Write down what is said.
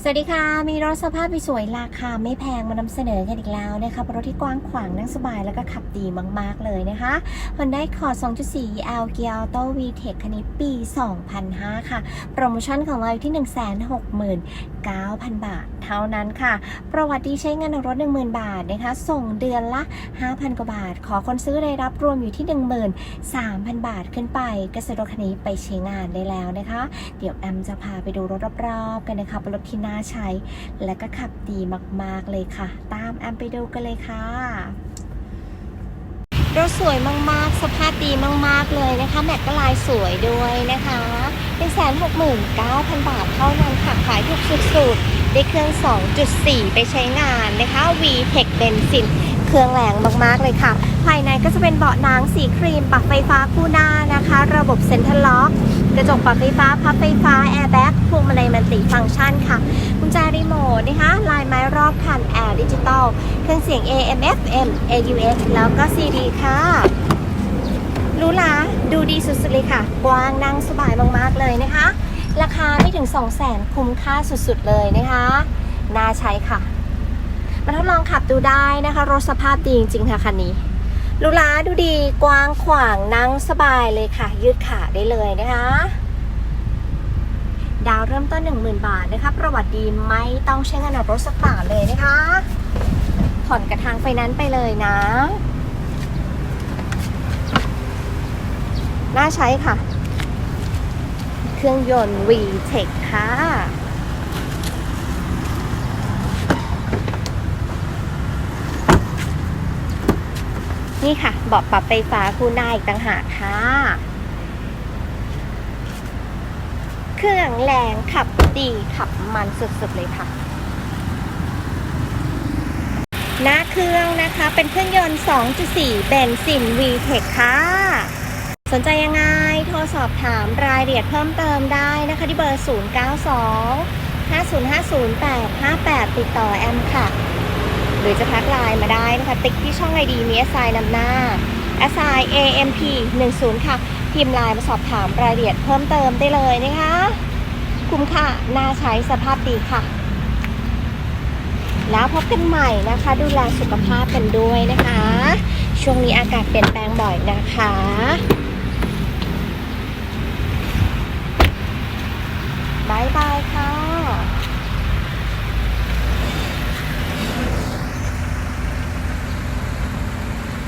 สวัสดีค่ะ มีรถสภาพสวยราคาไม่แพงมานำเสนอกันอีกแล้วนะคะเป็นรถที่กว้างขวางนั่งสบายแล้วก็ขับดีมาก ๆ เลยนะคะ Honda Accord 2.4 L Gear Auto VTEC คันนี้ปี 2005 ค่ะ โปรโมชั่นของเราอยู่ที่ 169,000 บาท ท่านั้นค่ะ ประวัติดีใช้เงินรถ 10,000 บาทนะคะ ส่งเดือนละ 5,000 กว่าบาท ขอคนซื้อได้รับรวมอยู่ที่ 13,000 บาทขึ้นไปก็ซื้อรถคันนี้ไปใช้งานได้แล้วนะคะ เดี๋ยวแอมจะพาไปดูรถรอบๆกันนะคะเป็นรถที่น่าใช้ และก็ขับดีมากๆเลยค่ะ ตามแอมไปดูกันเลยค่ะรถสวยมากๆ สภาพดีมากๆเลยนะคะ แม็กก็ลายสวยด้วยนะคะ169,000บาทเท่านั้นค่ะ ขายถูกสุดๆ ได้เครื่อง 2.4 ไปใช้งานนะคะ VTEC เบนซินเครื่องแรงมากๆเลยค่ะ ภายในก็จะเป็นเบาะหนังสีครีมปรับไฟฟ้าคู่หน้านะคะ ระบบเซ็นทรัลล็อกกระจกปรับไฟฟ้าพับไฟฟ้าแอร์แบ็กพวงมาลัยมันติฟังก์ชันค่ะกุญแจรีโมทนะคะลายไม้รอบคันแอร์ดิจิตอลเครื่องเสียง AM FM AUX แล้วก็ CD ค่ะรู้ละดูดีสุดๆเลยค่ะ กว้างนั่งสบายมากๆเลยนะคะ ราคาไม่ถึง 2 0 0 0 0 0คุ้มค่าสุดๆเลยนะคะ น่าใช้ค่ะ มาทดลองขับดูได้นะคะ รถสภาพดีจริงๆค่ะคันนี้หรูหราดูดีกว้างขวางนั่งสบายเลยค่ะ ยืดขาได้เลยนะคะ ดาวเริ่มต้น 10,000 บาทนะคะ ประวัติดีไม่ต้องใช้เงินออกรถสักบาทเลยนะคะ ผ่อนกระทางไฟนั้นไปเลยนะ น่าใช้ค่ะ เครื่องยนต์ VTEC ค่ะ นี่ค่ะเบาะปรับไฟฟ้าคู่หน้าอีกต่างหากค่ะ เครื่องแรงขับดีขับมันสุดๆเลยค่ะหน้าเครื่องนะคะเป็นเครื่องยนต์ 2.4 เบนซิน VTEC ค่ะ สนใจยังไง สอบถามรายละเอียดเพิ่มเติมได้นะคะที่เบอร์ 092 5050858 ติดต่อแอมค่ะ หรือจะทักไลน์มาได้นะคะ ติ๊กที่ช่องไอดีมี s i นำหน้า s i amp 10ค่ะ พิมพ์ไลน์มาสอบถามรายละเอียดเพิ่มเติมได้เลยนะคะ คุ้มค่าน่าใช้สภาพดีค่ะ แล้วพบกันใหม่นะคะ ดูแลสุขภาพกันด้วยนะคะ ช่วงนี้อากาศเปลี่ยนแปลงบ่อยนะคะ